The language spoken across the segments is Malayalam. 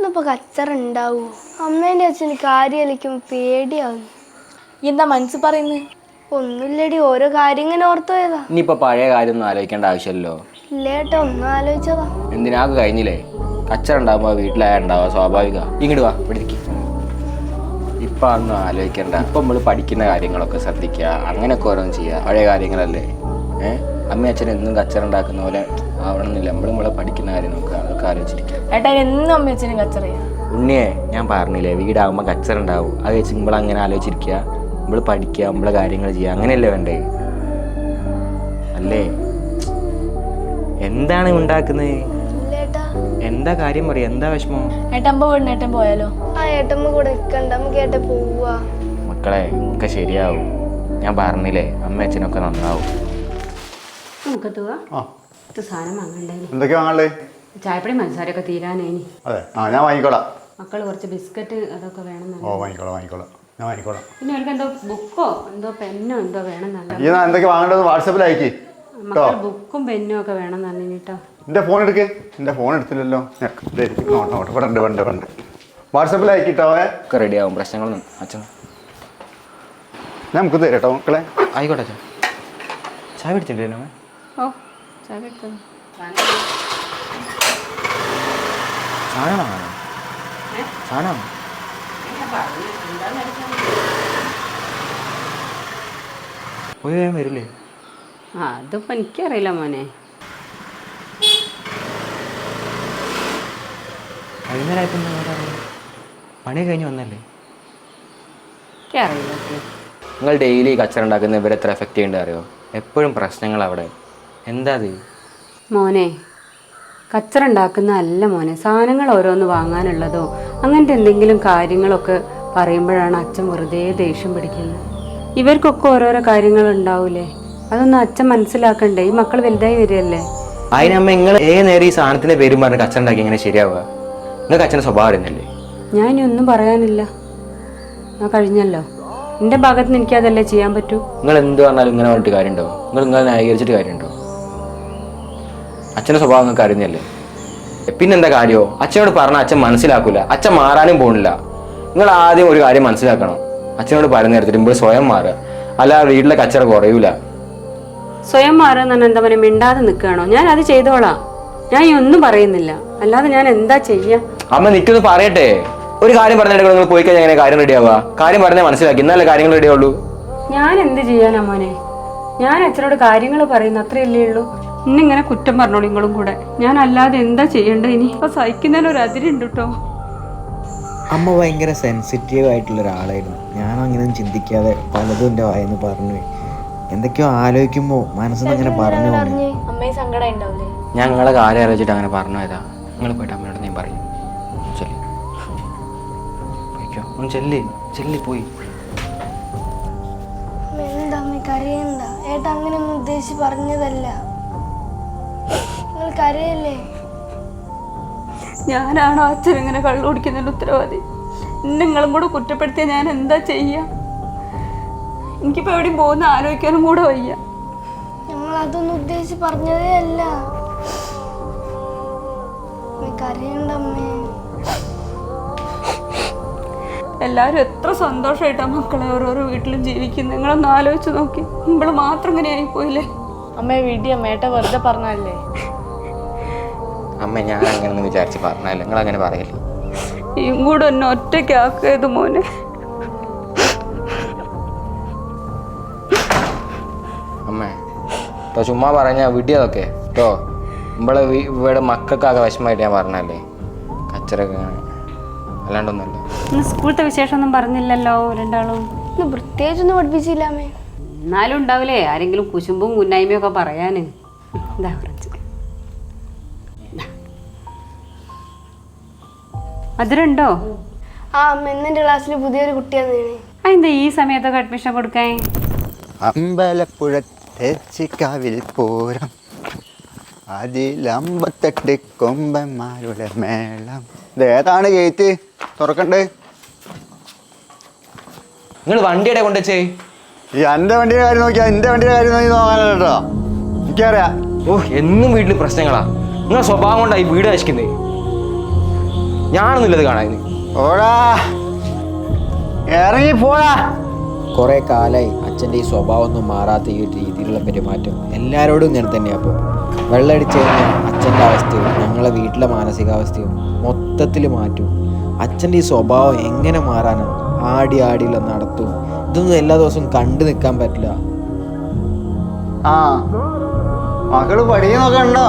ഇന്നിപ്പോ കച്ചറ ഉണ്ടാവൂ അമ്മേന്റെ അച്ഛന് കാര്യമായിരിക്കും പേടിയാവും എന്താ മനസ്സ് പറയുന്നത് ഒന്നുമില്ലടി ഓരോ കാര്യം ഇങ്ങനെ ഓർത്തു പോയതാ. ഇനിയിപ്പോ പഴയ കാര്യം ഒന്നും ആലോചിക്കേണ്ട ആവശ്യമല്ലോ ഇല്ലേട്ടാ ഒന്നും ആലോചിച്ചതാ. എന്തിനാക്ക് കഴിഞ്ഞില്ലേ? കച്ചറ ഉണ്ടാവുമ്പോ വീട്ടിലായ ഉണ്ടാവുക സ്വാഭാവിക. ഇങ്ങോട്ട് വാ പിടിക്ക് ഇപ്പൊ അതൊന്നും ആലോചിക്കണ്ട. ഇപ്പൊ നമ്മൾ പഠിക്കുന്ന കാര്യങ്ങളൊക്കെ ശ്രദ്ധിക്കുക അങ്ങനെയൊക്കെ ഓരോന്നും ചെയ്യുക പഴയ കാര്യങ്ങളല്ലേ? ഏഹ് അമ്മ അച്ഛൻ എന്നും കച്ചറ ഉണ്ടാക്കുന്ന പോലെ ആവണമെന്നില്ല. നമ്മൾ നമ്മളെ പഠിക്കുന്ന കാര്യം നോക്കുക അതൊക്കെ ആലോചിച്ചിരിക്കുക ഏട്ടാ എന്നും കച്ചറിയാ? ഉണ്ണിയെ ഞാൻ പറഞ്ഞില്ലേ വീടാകുമ്പോൾ കച്ചറ ഉണ്ടാവും അത് വെച്ച് നമ്മൾ അങ്ങനെ ആലോചിച്ചിരിക്കുക നമ്മൾ പഠിക്കുക നമ്മളെ കാര്യങ്ങൾ ചെയ്യുക അങ്ങനെയല്ലേ വേണ്ടേ? അല്ലേ? എന്താണ് ഉണ്ടാക്കുന്നത് ഇല്ലേട്ടാ. എന്താ കാര്യം പറയാ? എന്താ വിഷമം? ഏട്ടമ്പോ വീടിനേട്ടൻ പോയാലോ? ആ ഏട്ടമ്മ കൂടെ നിക്കണ്ട. നമുക്ക് ഏട്ട പോവാ. മക്കളെ ഒക്കെ ശരിയാവും. ഞാൻ പറഞ്ഞില്ലേ അമ്മ അച്ഛനൊക്കെ നന്നാവും. നമുക്കത്ത് ഇത് സാധനം വാങ്ങണ്ടേനി. എന്തൊക്കെയാ വാങ്ങാനുള്ളത് ചായപ്പൊടി മനസ്സാരൊക്കെ തീരാനേനി. അതെ. ആ ഞാൻ വാങ്ങിക്കോളാം. മക്കൾ കുറച്ച് ബിസ്ക്കറ്റ് അതൊക്കെ വേണം ഓ വാങ്ങിക്കോളാം വാങ്ങിക്കോളാം. ഞാൻ വാങ്ങിക്കോളാം. പിന്നെ അവർക്ക് എന്തോ ബുക്കോ എന്തോ പെന്നോ എന്തോ വേണം ഈ എന്നാ എന്തൊക്കെ വാങ്ങേണ്ടത് വാട്സപ്പിൽ അയക്കി മക്കൾ ബുക്കും പെന്നും ഒക്കെ വേണമെന്നു കേട്ടോ. എന്റെ ഫോൺ എടുക്ക്. എന്റെ ഫോൺ എടുത്തില്ലല്ലോ. ഉണ്ട്, ഇവിടെ ഉണ്ട് വാട്സപ്പിൽ അയക്കിട്ടോ ഒക്കെ റെഡി റെഡിയാവും പ്രശ്നങ്ങളൊന്നും അച്ഛൻ. ഞാൻ നമുക്ക് തരാം കേട്ടോ മക്കളെ. ആയിക്കോട്ടെ അച്ഛൻ. ചായ പിടിച്ചിട്ടില്ലേ ഓ. സാധനം വാങ്ങാനോ സാധനം പോയി വേഗം വരില്ലേ? ആ അതിപ്പോൾ എനിക്കറിയില്ല മോനെ? പണി? കഴിഞ്ഞ് വന്നല്ലേ? എനിക്കറിയില്ല നിങ്ങൾ ഡെയിലി കച്ചറ ഉണ്ടാക്കുന്ന ഇവരെ എത്ര എഫക്റ്റ് ചെയ്യുന്നുണ്ട് അറിയോ? എപ്പോഴും പ്രശ്നങ്ങൾ അവിടെ എന്താ അത് മോനെ കച്ചറ ഉണ്ടാക്കുന്ന അല്ല മോനെ. സാധനങ്ങൾ ഓരോന്ന് വാങ്ങാനുള്ളതോ അങ്ങനത്തെ എന്തെങ്കിലും കാര്യങ്ങളൊക്കെ പറയുമ്പോഴാണ് അച്ഛൻ വെറുതെ ദേഷ്യം പിടിക്കുന്നത്. ഇവർക്കൊക്കെ ഓരോരോ കാര്യങ്ങൾ ഉണ്ടാവൂലേ? അതൊന്നും അച്ഛൻ മനസ്സിലാക്കണ്ടേ? ഈ മക്കൾ വലുതായി വരികയല്ലേ? അതിനമ്മ നിങ്ങൾ ഏ നേരം ഈ സാധനത്തിന്റെ പേരും പറഞ്ഞ് കച്ചറ ഉണ്ടാക്കി എങ്ങനെ ശരിയാവുക? നിങ്ങൾക്ക് അച്ഛന്റെ സ്വഭാവം അറിയുന്നില്ലേ ഞാൻ ഇനി ഒന്നും പറയാനില്ല. ആ കഴിഞ്ഞല്ലോ. എന്റെ ഭാഗത്ത് നിന്ന് എനിക്കതല്ലേ ചെയ്യാൻ പറ്റൂ? നിങ്ങൾ എന്ത് പറഞ്ഞാലും ഇങ്ങനെ പറഞ്ഞിട്ട് കാര്യമുണ്ടോ നിങ്ങൾ നിങ്ങൾ ന്യായീകരിച്ചിട്ട് കാര്യമുണ്ടോ? അച്ഛന്റെ സ്വഭാവം നിങ്ങൾക്ക് അറിയുന്നല്ലേ? പിന്നെന്താ കാര്യമോ അച്ഛനോട് പറഞ്ഞാൽ അച്ഛൻ മനസ്സിലാക്കൂല. അച്ഛൻ മാറാനും പോണില്ല. നിങ്ങൾ ആദ്യം ഒരു കാര്യം മനസ്സിലാക്കണം. അച്ഛനോട് പറഞ്ഞു നേരത്തിട്ട് ഇപ്പോൾ സ്വയം മാറുക അല്ല വീട്ടിലെ കച്ചറ കുറയൂല. സ്വയം മാറുന്ന എന്താ പറയുക? മിണ്ടാതെ നിൽക്കുകയാണോ? ഞാൻ അത് ചെയ്തോളാം. ഞാൻ ഈ ഒന്നും പറയുന്നില്ല. അല്ലാതെ ഞാൻ എന്താ ചെയ്യാ? അമ്മ നിൽക്കുന്നു പറയട്ടെ. ഒരു കാര്യം പറഞ്ഞിട്ട് നിങ്ങൾ പോയി കഴിഞ്ഞാൽ എങ്ങനെ കാര്യം റെഡിയാവുക കാര്യം പറഞ്ഞാൽ മനസ്സിലാക്കി. എന്നാലേ കാര്യങ്ങൾ റെഡിയാവുള്ളൂ ഞാൻ എന്ത് ചെയ്യാനാ മോനെ? ഞാൻ അച്ഛനോട് കാര്യങ്ങൾ പറയുന്ന അത്രയല്ലേ ഉള്ളൂ. ഇന്നിങ്ങനെ കുറ്റം പറഞ്ഞോളൂ നിങ്ങളും കൂടെ. ഞാൻ അല്ലാതെ എന്താ ചെയ്യേണ്ടത്? ഇനി അപ്പൊ സഹിക്കുന്നതിന് ഒരു അതിരുണ്ട് കേട്ടോ അമ്മ ഭയങ്കര സെൻസിറ്റീവ് ആയിട്ടുള്ള ഒരാളായിരുന്നു. ഞാൻ അങ്ങനെ ചിന്തിക്കാതെ പലതും എന്റെ വായെന്ന് പറഞ്ഞു. എന്തൊക്കെയോ ആലോചിക്കുമ്പോൾ മനസ്സിന്ന് അങ്ങനെ പറഞ്ഞു ഞങ്ങളെ ഞാൻ നിങ്ങളെ കാര്യം ആലോചിച്ചിട്ട് അങ്ങനെ പറഞ്ഞു പോയതാ. നിങ്ങൾ പോയിട്ട് അമ്മയോട് ഞാൻ പറയും. ചെല്ലി. പോയിക്കോ. ഒന്ന് ചെല്ലി. ചെല്ലി പോയി. എന്താ അങ്ങനെയൊന്നും ഉദ്ദേശിച്ച് പറഞ്ഞതല്ല. നിങ്ങൾ കരയല്ലേ ഞാനാണോ അച്ഛൻ ഇങ്ങനെ കള്ളു കുടിക്കുന്നതിന് ഉത്തരവാദി? നിങ്ങളും കൂടെ കുറ്റപ്പെടുത്തിയ ഞാൻ എന്താ ചെയ്യ? എനിക്കിപ്പോ എവിടെയും പോകുന്ന ആലോചിക്കാനും കൂടെ വയ്യ. ഞങ്ങൾ അതൊന്നും ഉദ്ദേശിച്ച് പറഞ്ഞതേ അല്ല. എല്ലാരും എല്ലാവരും എത്ര സന്തോഷായിട്ടാ മക്കളെ ഓരോരോ വീട്ടിലും ജീവിക്കുന്നത് നിങ്ങളൊന്ന് ആലോചിച്ച് നോക്കി. നമ്മൾ മാത്രം ഇങ്ങനെ ആയിപ്പോയില്ലേ അമ്മയെ വീട്ടിൽ അമ്മേട്ട വെറുതെ പറഞ്ഞല്ലേ അമ്മ ഞാൻ അങ്ങനെ ഒന്നും വിചാരിച്ച് പറഞ്ഞാലും നിങ്ങൾ അങ്ങനെ പറയല്ലേ? ഇയും കൂടെ എന്നെ ഒറ്റയ്ക്കാക്കിയത് മോനെ. അമ്മേ ഇപ്പൊ ചുമ്മാ പറഞ്ഞ വിടിയതൊക്കെ. കേട്ടോ നമ്മളെ ഇവിടെ മക്കൾക്കാകെ വിഷമമായിട്ട് ഞാൻ പറഞ്ഞല്ലേ? കച്ചറൊക്കെ അല്ലാണ്ടൊന്നുമല്ല. ഇന്ന് സ്കൂളത്തെ വിശേഷമൊന്നും പറഞ്ഞില്ലല്ലോ രണ്ടാളും. ഇന്ന് പ്രത്യേകിച്ചൊന്നും പഠിപ്പിച്ചില്ല അമ്മേ. എന്നാലും ഉണ്ടാവില്ലേ? ആരെങ്കിലും കുശുമ്പും കുന്നായ്മയും ഒക്കെ പറയാന്. ഇതാ കുറച്ച്. മധുരമുണ്ടോ ആ അമ്മ ക്ലാസ്സിൽ പുതിയൊരു കുട്ടിയാണ് അതെന്താ ഈ സമയത്തൊക്കെ അഡ്മിഷൻ കൊടുക്കാൻ? അമ്പലപ്പുഴ ചിക്കാവിൽ പൂരം. അതിലമ്പത്തെട്ട് കൊമ്പന്മാരുടെ മേളം. ഇത് ഏതാണ് ഗേറ്റ്? തുറക്കണ്ടേ. നിങ്ങൾ വണ്ടിയുടെ കൊണ്ടുവച്ചേ? ഈ എന്റെ വണ്ടിയുടെ കാര്യം നോക്കിയാ എന്റെ വണ്ടിയുടെ കാര്യം നോക്കി നോക്കാനല്ലോ കേട്ടോ. എനിക്കറിയാം. ഓ എന്നും വീട്ടിൽ പ്രശ്നങ്ങളാ. നിങ്ങളെ സ്വഭാവം കൊണ്ടായി വീട് നശിക്കുന്നത് ഞാനൊന്നുമില്ലത് കാണാൻ. ഓടാ ഇറങ്ങി പോടാ കുറെ കാലായി അച്ഛന്റെ ഈ സ്വഭാവം ഒന്നും മാറാത്ത ഈ ഒരു രീതിയിലുള്ള പെരുമാറ്റം എല്ലാവരോടും ഇങ്ങനെ തന്നെയാണ് അപ്പോൾ വെള്ളമടിച്ച് കഴിഞ്ഞാൽ അച്ഛന്റെ അവസ്ഥയും ഞങ്ങളെ വീട്ടിലെ മാനസികാവസ്ഥയും മൊത്തത്തിൽ മാറ്റും. അച്ഛന്റെ ഈ സ്വഭാവം എങ്ങനെ മാറാനാണ് ആടി ആടിയുള്ള നടത്തും ഇതൊന്നും എല്ലാ ദിവസവും കണ്ടു നിൽക്കാൻ പറ്റില്ല. ആ. മകൾ പഠിക്കുന്നൊക്കെ ഉണ്ടോ?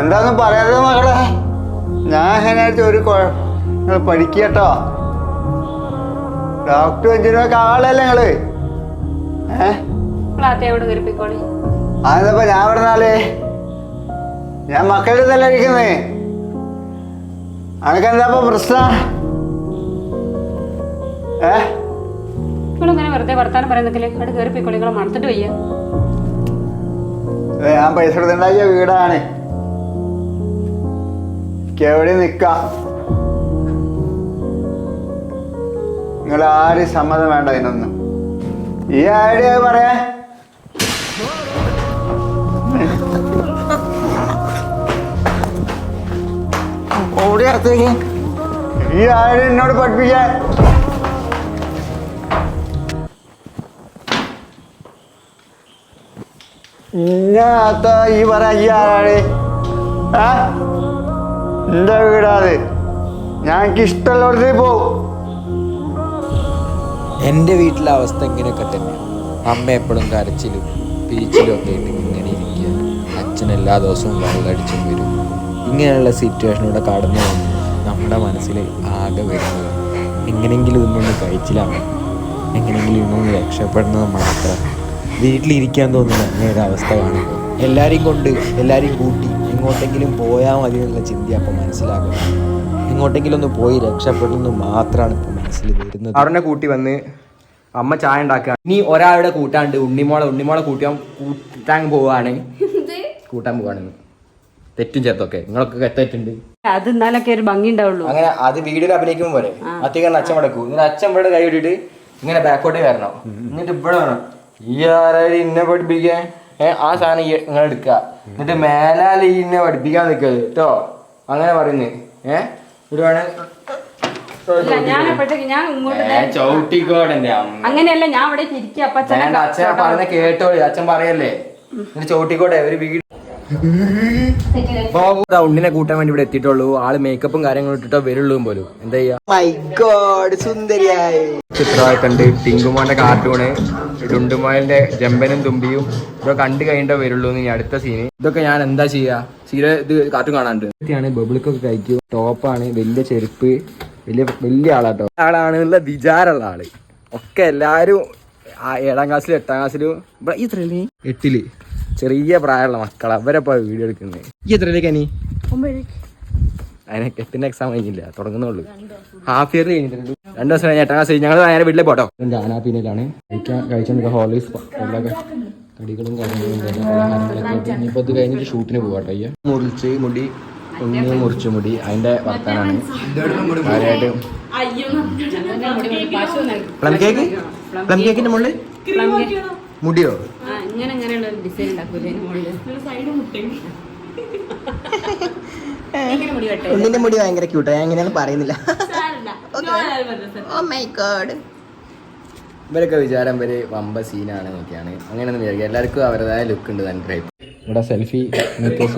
എന്താന്ന് പറയാതെ മക്കളെ ഞാൻ അതിനായിട്ട് ഒരു കുഴപ്പം പഠിക്കട്ടോ. ഡോക്ടർ എഞ്ചിനൊക്കെ ആളല്ലേ നിങ്ങൾ? അതപ്പോ ഞാൻ പറഞ്ഞാലേ ഞാൻ മക്കളുടെ തന്നെ ഇരിക്കുന്നേ? അനക്കെന്താ എന്താ പ്രശ്നം? ഏ? നിങ്ങളിങ്ങനെ വെറുതെ വർത്താനം പറയുന്നെങ്കിൽ അവിടെ കയറിപ്പിക്കോളി നിങ്ങളെ മണത്തിട്ട് വയ്യ. ഞാൻ പൈസ എടുത്തുണ്ടാക്കിയ വീടാണ്. എവിടെ നിക്ക. നിങ്ങൾ ആരും സമ്മതം വേണ്ട ഇതിനൊന്നും ഈ ഐഡിയ പറയാ. ഓടി അടുത്തേക്ക്. ഈ ഐഡിയ എന്നോട് പഠിപ്പിക്കാൻ. ഇന്നത്ത ഈ പറ ഈ ആരാണ്? ആ? എന്റെ വീടാത്? ഞങ്ങൾക്ക് ഇഷ്ടമുള്ളിടത്ത് പോവും. എന്റെ വീട്ടിലെ അവസ്ഥ ഇങ്ങനെയൊക്കെ തന്നെയാണ് അമ്മ എപ്പോഴും കരച്ചിലും പീച്ചിലും ഒക്കെ ആയിട്ട് ഇങ്ങനെ ഇരിക്കുക. അച്ഛൻ എല്ലാ ദിവസവും വെള്ളടിച്ചും വരും. ഇങ്ങനെയുള്ള സിറ്റുവേഷനിലൂടെ കടന്നു വന്ന് നമ്മുടെ മനസ്സിൽ ആകെ വരുന്നത് എങ്ങനെയെങ്കിലും ഇതൊന്നും കഴിച്ചിലാണ് എങ്ങനെയെങ്കിലും ഇന്നൊന്ന് രക്ഷപ്പെടുന്നത് മാത്രം. വീട്ടിലിരിക്കാൻ തോന്നുന്ന അങ്ങനെ ഒരു അവസ്ഥ കാണുമ്പോൾ എല്ലാവരെയും കൊണ്ട് എല്ലാവരെയും കൂട്ടി എങ്ങോട്ടെങ്കിലും പോയാൽ മതി എന്നുള്ള ചിന്ത അപ്പം മനസ്സിലാക്കുന്നത്. എങ്ങോട്ടെങ്കിലും ഒന്ന് പോയി രക്ഷപ്പെടുന്നു മാത്രമാണ് ഇപ്പം മനസ്സിൽ വരുന്നത്. അവരുടെ കൂട്ടി വന്ന് അമ്മ ചായ ഉണ്ടാക്കുക ഇനി ഒരാളുടെ കൂട്ടാണ്ട് ഉണ്ണിമോളെ ഉണ്ണിമോളെ കൂട്ടാൻ കൂട്ടാൻ പോവാണ്. കൂട്ടാൻ പോവാണെന്ന് തെറ്റും ചേർത്തൊക്കെ. നിങ്ങളൊക്കെ തെറ്റുണ്ട്. അത് എന്നാലൊക്കെ ഒരു ഭംഗി ഉണ്ടാവുള്ളൂ. അങ്ങനെ അത് വീഡിയോയിൽ അഭിനയിക്കുമ്പോൾ പോലെ അത്യാവശ്യം അച്ഛൻ മടക്കും. ഇങ്ങനെ അച്ഛൻ ഇവിടെ കൈ വിട്ടിട്ട് ഇങ്ങനെ ബാക്കോട്ടേ വരണം. എന്നിട്ട് ഇവിടെ വേണം ഈ ആരായാലും ഇന്നെ പഠിപ്പിക്കാൻ? ആ സാധനം നിങ്ങൾ എടുക്കുക. എന്നിട്ട് മേലാൽ ഇന്നെ പഠിപ്പിക്കാൻ നിൽക്കരുത് കേട്ടോ. അങ്ങനെ പറയുന്നത് ഏ? വേണേ ഞാൻ അപ്പോഴത്തേക്ക് ഞാൻ ഇങ്ങോട്ട് ചവിട്ടിക്കോടെന്റെ അമ്മ. അങ്ങനെയല്ല ഞാൻ അവിടെ ഇരിക്കുക അപ്പൊ അച്ഛനെ വേണ്ട അച്ഛൻ പറഞ്ഞ കേട്ടോ അച്ഛൻ പറയല്ലേ. എന്നിട്ട് ചവിട്ടിക്കോട്ടെ ഒരു വീട് ബാബു റൗണ്ടിനെ ഉണ്ണിനെ കൂട്ടാൻ വേണ്ടി ഇവിടെ എത്തിയിട്ടുള്ളൂ. ആൾ മേക്കപ്പും കാര്യങ്ങളും ഇട്ടിട്ടോ വരുള്ളൂ പോലും. എന്താ ചെയ്യാ? മൈ ഗോഡ് സുന്ദരിയായി. ഉണ്ട് ടിങ്കുമോന്റെ കാർട്ടൂണ് ഡുണ്ടുമോന്റെ ജമ്പനും തുമ്പിയും ഇതൊക്കെ കണ്ടു കഴിഞ്ഞിട്ടേ വരുള്ളൂ ഇനി അടുത്ത സീന് ഇതൊക്കെ ഞാൻ എന്താ ചെയ്യാ? സീര ഇത് കാർട്ടൂൺ കാണാണ്ട് ാണ് ബബിൾക്കൊക്കെ കഴിക്കും. ടോപ്പാണ് വലിയ ചെരുപ്പ് വലിയ വലിയ ആളാട്ടോ. ആളാണ് വിചാരമുള്ള ആൾ. ഒക്കെ എല്ലാരും ഏഴാം ക്ലാസ്സിലും എട്ടാം ക്ലാസ്സിലും ഈ എട്ടിൽ. ചെറിയ പ്രായമുള്ള മക്കളാ. അവരപ്പോ വീഡിയോ എടുക്കുന്നത് ഈ എത്രയിലേക്ക് അനി അതിനൊക്കെ എട്ടിന്റെ എക്സാം കഴിഞ്ഞില്ല? തുടങ്ങുന്നുള്ളൂ. ഹാഫ് ഇയർ കഴിഞ്ഞിട്ടുണ്ട് രണ്ടു ദിവസം കഴിഞ്ഞ എട്ടാം ക്ലാസ് ഞങ്ങൾ നേരെ വീട്ടിൽ പോട്ടോ. ജാനാപ്പീനയിലാണ് കഴിക്കാൻ കഴിച്ചോണ്ട് ഹോളീസ് എല്ലാ കടികളും കാര്യങ്ങളും ഉണ്ടായിരുന്നു. പലഹാരങ്ങളൊക്കെ ആയിട്ട്. ഇനിയിപ്പോ ഇത് കഴിഞ്ഞിട്ട് ഷൂട്ടിന് പോവാട്ടോ അയ്യ. മുറിച്ച് മുടി. കുഞ്ഞ് മുറിച്ച് മുടി. അതിന്റെ വർത്താനാണ്. കാര്യമായിട്ട് പ്ലം കേക്ക് പ്ലം കേക്കിന്റെ മുകളിൽ മുടിയോ? ഇങ്ങനെ ഇങ്ങനെയുള്ള ഡിസൈൻ ഉണ്ടാക്കൂലേ മുകളിൽ? ഉണ്ണിന്റെ മുടി ഭയങ്കര ക്യൂട്ടോ ഞാൻ എങ്ങനെയാണ് പറയുന്നില്ല. ഇവരൊക്കെ വിചാരം വരെ വമ്പ സീനാണ് നോക്കിയാണ് അങ്ങനെയൊന്നും വിചാരിക്കുക എല്ലാവർക്കും അവരുടേതായ ലുക്ക് ഉണ്ട് തന്നെ ഇവിടെ സെൽഫി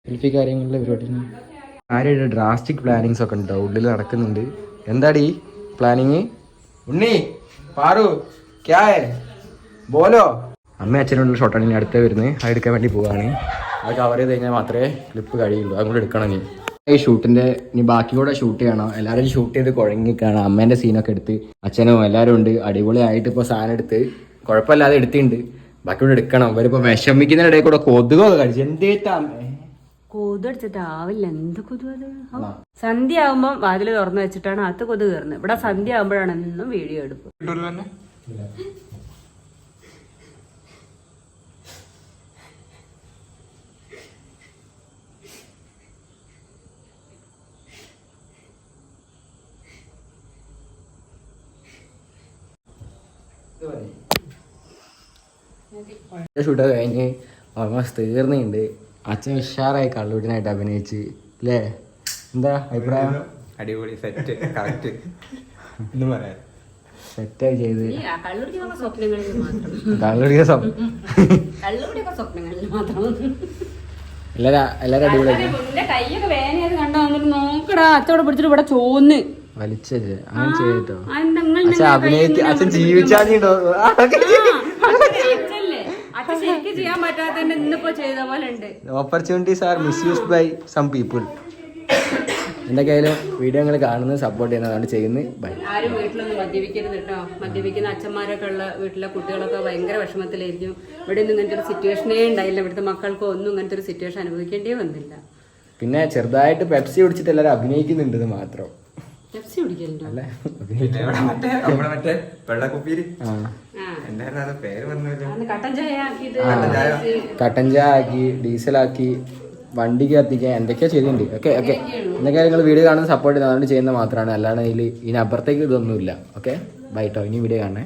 സെൽഫി കാര്യങ്ങളിലെ പരിപാടി ആരുടെ ഡ്രാസ്റ്റിക് പ്ലാനിങ്സ് ഒക്കെ ഉണ്ടോ. ഉള്ളിൽ നടക്കുന്നുണ്ട്. എന്താടി പ്ലാനിങ് ഉണ്ണി പാറു ക്യാ? ബോലോ? അമ്മ അച്ഛനുള്ള ഷോട്ടാണ് ഇനി അടുത്ത വരുന്നത് അത് എടുക്കാൻ വേണ്ടി പോവാണ്. അത് കവർ ചെയ്ത് കഴിഞ്ഞാൽ മാത്രമേ ക്ലിപ്പ് കഴിയുള്ളൂ. അതുകൊണ്ട് എടുക്കണം നീ ഈ ഷൂട്ടിന്റെ ഇനി ബാക്കി കൂടെ ഷൂട്ട് ചെയ്യണം. എല്ലാവരും ഷൂട്ട് ചെയ്ത് കുഴങ്ങി കുഴങ്ങിക്കാണ് അമ്മേന്റെ സീനൊക്കെ എടുത്ത് അച്ഛനും എല്ലാവരും ഉണ്ട്. അടിപൊളിയായിട്ട് ഇപ്പോൾ സാധനം എടുത്ത് കുഴപ്പമില്ലാതെ എടുത്തിട്ടുണ്ട്. ബാക്കി കൂടെ എടുക്കണം. ഇവരിപ്പോ വിഷമിക്കുന്നതിനിടയിൽ കൂടെ കൊതുകൊക്കെ കഴിച്ചു എന്തേറ്റാ അമ്മേ? കൊതുടിച്ചിട്ട് ആവില്ല. എന്ത് കൊതു അത്? സന്ധ്യ ആവുമ്പോ വാതിൽ തുറന്നു വെച്ചിട്ടാണ് അത് കൊതു കയറുന്നത്. ഇവിടെ സന്ധ്യ ആകുമ്പോഴാണ് എന്നും വീഡിയോ എടുപ്പ്. ഷൂട്ടൊക്കെ കഴിഞ്ഞ് ഓൾമോസ്റ്റ് തീർന്നുണ്ട് അച്ഛൻ ഉഷാറായി കള്ളുവിട്ടിനായിട്ട് അഭിനയിച്ച് അല്ലേ എന്താ അഭിപ്രായം? അടിപൊളി സെറ്റ് കറക്റ്റ് ഒന്നും പറയാൻ സെറ്റായി ചെയ്ത്. കള്ളുടിക്കുന്ന സ്വപ്നങ്ങളിൽ മാത്രം. കള്ളുടിയ സം കള്ളുടിയൊക്കെ സ്വപ്നങ്ങളിൽ മാത്രം. എല്ലാരും എല്ലാരും അടിപൊളി എന്റെ കൈയൊക്കെ വേനയത് കണ്ടോ നോക്കടാ അച്ചോടെ പിടിച്ചിട്ട് ഇവിടെ ചോന്ന്. വലിച്ചത്. അങ്ങനെ ചെയ്തോ അച്ഛൻ അഭിനയിക്ക അച്ഛൻ പോലെ ഉണ്ട്. Opportunities are misused by some people എന്തൊക്കെയായാലും വീഡിയോ നിങ്ങൾ കാണുന്നത് സപ്പോർട്ട് ചെയ്യുന്നതാണ് ചെയ്യുന്നത് ബൈ ആരും വീട്ടിലൊന്നും മദ്യപിക്കരുത് കേട്ടോ മദ്യപിക്കുന്ന അച്ഛന്മാരൊക്കെ ഉള്ള വീട്ടിലെ കുട്ടികളൊക്കെ ഭയങ്കര വിഷമത്തിലായിരിക്കും. ഇവിടെ ഒന്നും ഇങ്ങനത്തെ ഒരു സിറ്റുവേഷനേ ഉണ്ടായില്ല. ഇവിടുത്തെ മക്കൾക്കോ ഒന്നും ഇങ്ങനത്തെ ഒരു സിറ്റുവേഷൻ അനുഭവിക്കേണ്ടേ വന്നില്ല. പിന്നെ ചെറുതായിട്ട് പെപ്സി കുടിച്ചിട്ട് എല്ലാവരും അഭിനയിക്കുന്നുണ്ട് മാത്രം. പെപ്സി കുടിക്കലുണ്ടോ? അല്ലേ? പിന്നെ ഇവിടെ മറ്റേ നമ്മുടെ മറ്റേ വെള്ളക്കുപ്പിയിൽ എന്തായിരുന്നു അത്? പേര് പറഞ്ഞല്ലോ അന്ന് കട്ടൻ ചായ ആക്കിയിട്ട് കട്ടൻ ചായ. ആക്കി ഡീസലാക്കി വണ്ടിക്ക് കത്തിക്കാൻ എന്തൊക്കെയാ ചെയ്തിട്ടുണ്ട്. Okay okay. എന്തൊക്കെയാ നിങ്ങൾ വീഡിയോ കാണുന്നത് സപ്പോർട്ട് ചെയ്യുന്നത് അതുകൊണ്ട് ചെയ്യുന്നത് മാത്രമാണ്. അല്ലാണ്ട് ഇതിൽ ഇതിനപ്പുറത്തേക്ക് ഇതൊന്നുമില്ല. ഓക്കെ? ബൈ കേട്ടോ ഇനി വീഡിയോ കാണണേ.